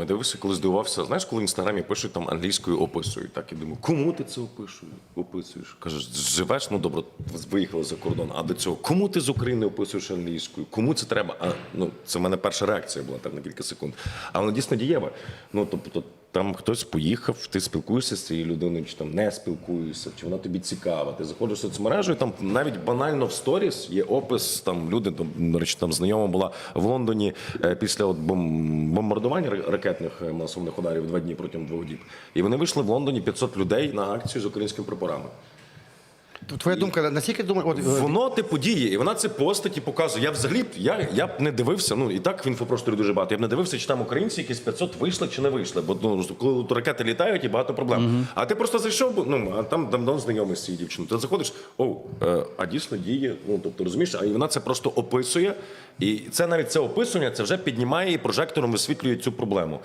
Я дивився, коли здивувався. Знаєш, коли в інстаграмі пишуть там англійською описують. Так і думаю, кому ти це описуєш? Описуєш? Кажеш, живеш, ну добре, виїхали за кордон. А до цього кому ти з України описуєш англійською? Кому це треба? А ну це в мене перша реакція була там на кілька секунд. А вона дійсно дієва. Ну тобто. Там хтось поїхав, ти спілкуєшся з цією людиною, чи там не спілкуєшся, чи вона тобі цікава. Ти заходиш в соцмережу, і там навіть банально в сторіс є опис. Там люди там, речі, там знайома була в Лондоні е, після от бомбардувань ракетних масовних масових ударів два дні протягом двох діб. І вони вийшли в Лондоні 500 людей на акцію з українськими прапорами. Твоя думка, наскільки думаєш, от, е, Воно типу діє, і вона це постать і показує. Я взагалі я, я б не дивився. Ну і так в інфопросторі дуже багато. Я б не дивився, чи там українці якісь 500 вийшли чи не вийшли. Бо ну коли от ракети літають, і багато проблем. А ти просто зайшов, ну а там давно знайомий з цією дівчиною. Ти заходиш, о, е, а дійсно діє. Ну тобто розумієш, а і вона це просто описує. І це навіть це описування, це вже піднімає і прожектором висвітлює цю проблему.